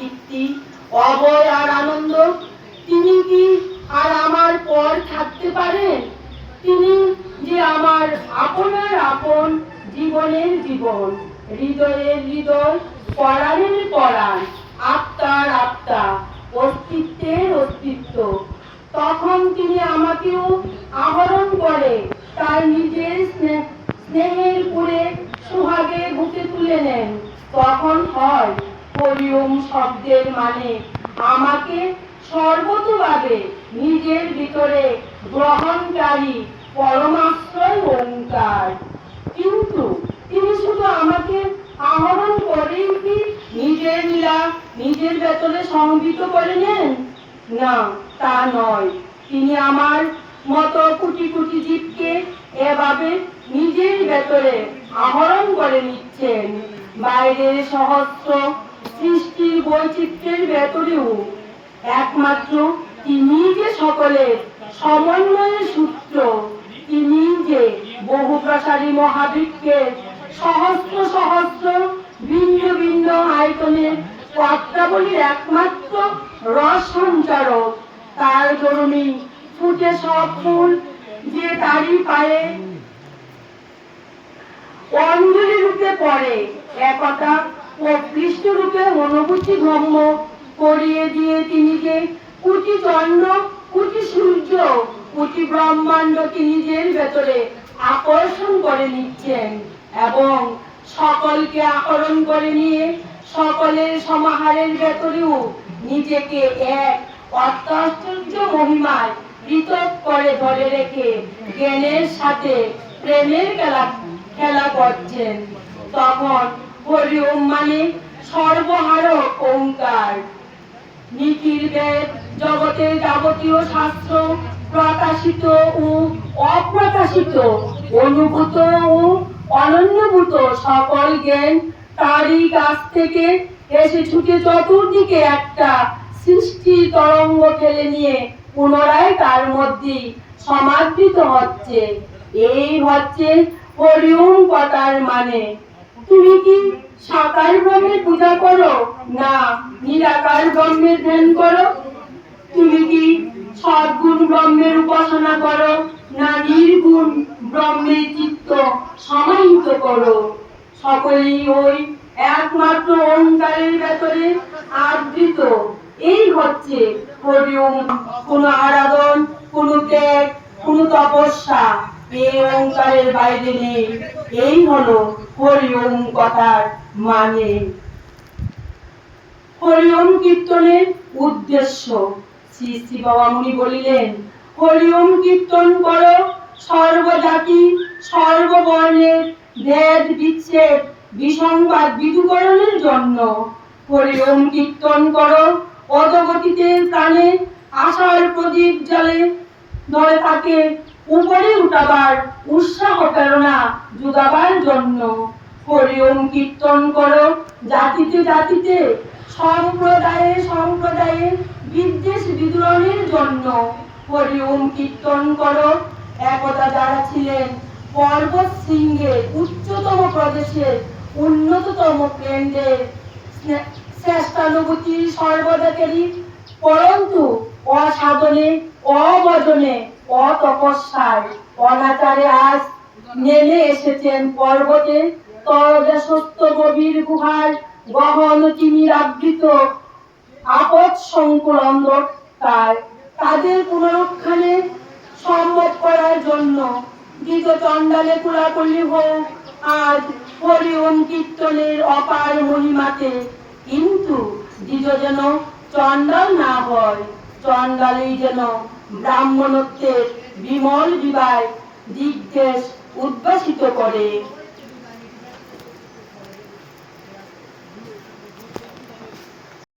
তৃপ্তি অভয় আর আনন্দ, তিনি কি আর আমার পর থাকতে পারেন? তিনি যে আমার আপনার আপন জীবনের জীবন, হৃদয়ের হৃদয়, পরাণের পরাণ, আত্মার আত্মা, অস্তিত্বের অস্তিত্ব। তখন তিনি আমাকেও আহরণ করে, তার নিজের স্নে- স্নেহের পুরে সুহাগে বুকে তুলে নেন। তখন হয় হরিওম শব্দের মানে আমাকে সর্বতভাবে নিজের ভিতরে গ্রহণকারী পরমাশ্রয় ওঙ্কার কিন্তু তিনি শুধু আমাকে আহরণ করেন কি নিজের লীলা নিজের ভেতরে সংগীত করে নেন? না, তা নয়। তিনি আমার মতো কোটি কোটি জীবকে এভাবে নিজের ভেতরে আহরণ করে নিচ্ছেন। বাইরের সহস্র সৃষ্টির বৈচিত্র্যের ভেতরেও একমাত্র তিনি যে সকলের সমন্বয়ের সূত্র, তিনি যে বহু প্রসারী মহাবৃক্ষের সহস্র সহস্র ভিন্ন ভিন্ন আয়তনের পত্রাবলীর একমাত্র রস সঞ্চারক, তার দরুণী ফুটে সব ফুল যে তারই পায়ে অঞ্জলি রূপে পড়ে। একথা ও কৃষ্ণ রূপে অনুভূতি গম্য করিয়ে দিয়ে তিনি যে কোটি চন্দ্র কোটি সূর্য, কোটি ব্রহ্মাণ্ড নিজের ভেতরে আকর্ষণ করে নিচ্ছেন এবং সকলকে আকরণ করে নিয়ে সকলের সমাহারের ভেতরেও নিজেকে এক অত্যাশ্চর্য মহিমায় পৃথক করে ধরে রেখে জ্ঞানের সাথে প্রেমের খেলা খেলা করছেন। তখন হরি ওম মানে সর্বহারক ওঙ্কার নীতির বেদ, জগতের যাবতীয় শাস্ত্র প্রকাশিত ও অপ্রকাশিত, অনুভূত ও অনন্যভূত সকল জ্ঞান তারই কাছ থেকে এসে ছুটে চতুর্দিকে একটা সৃষ্টি তরঙ্গ ঠেলে নিয়ে পুনরায় তার মধ্যে সমাদৃত হচ্ছে। এই হচ্ছে হরিওম কথার মানে। তুমি কি সাকার ব্রহ্মের পূজা করো? না নিরাকার ব্রহ্মের ধ্যান করো। তুমি কি সদ্গুণ ব্রহ্মের উপাসনা করো? না নির্গুণ ব্রহ্মের চিত্ত সমাহিত করো। সকলেই ওই একমাত্র ওঙ্কারের ভেতরে আবৃত। এই হচ্ছে হরিওম কোন আরাধন, কোন ত্যাগ, কোন তপস্যা এই ওঙ্কারের বাইরে নেই। এই হলো হরিওম কথার মানে। হরিওম কীর্তনের উদ্দেশ্য শ্রী শ্রী বাবা মুনি বলিলেন, হরিওম কীর্তন করো সর্বজাতি, সর্ববর্ণের ভেদ বিচ্ছেদ বিসংবাদ বিদুকরণের জন্য। হরিওম কীর্তন করো অধগতিতে প্রাণে, আশার প্রদীপ জলে ধরে থাকে উপরে উঠাবার উৎসাহ প্রেরণা যোগাবার জন্য। হরিওম কীর্তন করো, জাতিতে জাতিতে, সম্প্রদায়ে সম্প্রদায়ে, বিদ্বেষ বিদ্রোহের জন্য হরিওম কীর্তন করো। একদা যারা ছিলেন পর্বত শৃঙ্গে উচ্চতম প্রদেশের উন্নততম কেন্দ্রের শ্রেষ্ঠানুভূতি সর্বদাকারী পরন্তু অসাধনে অবদনে অতপস্যায় অনাচারে আজ নেমে এসেছেন পর্বতে তরদেশস্থ গভীর গুহার গহন তিমির আবৃত আপদ সংকুল অন্ধকার তাদের পুনরুত্থানে সম্ভব করার জন্য গীত চণ্ডালে কুলাকুলি হোক। আজ হরি ওম কীর্তনের অপার মহিমাতে কিন্তু দ্বিজ যেন চণ্ডাল না হয়, চণ্ডালেই যেন ব্রাহ্মণত্বের বিমল বিবায় দিগ্দেশ উদ্ভাসিত করে।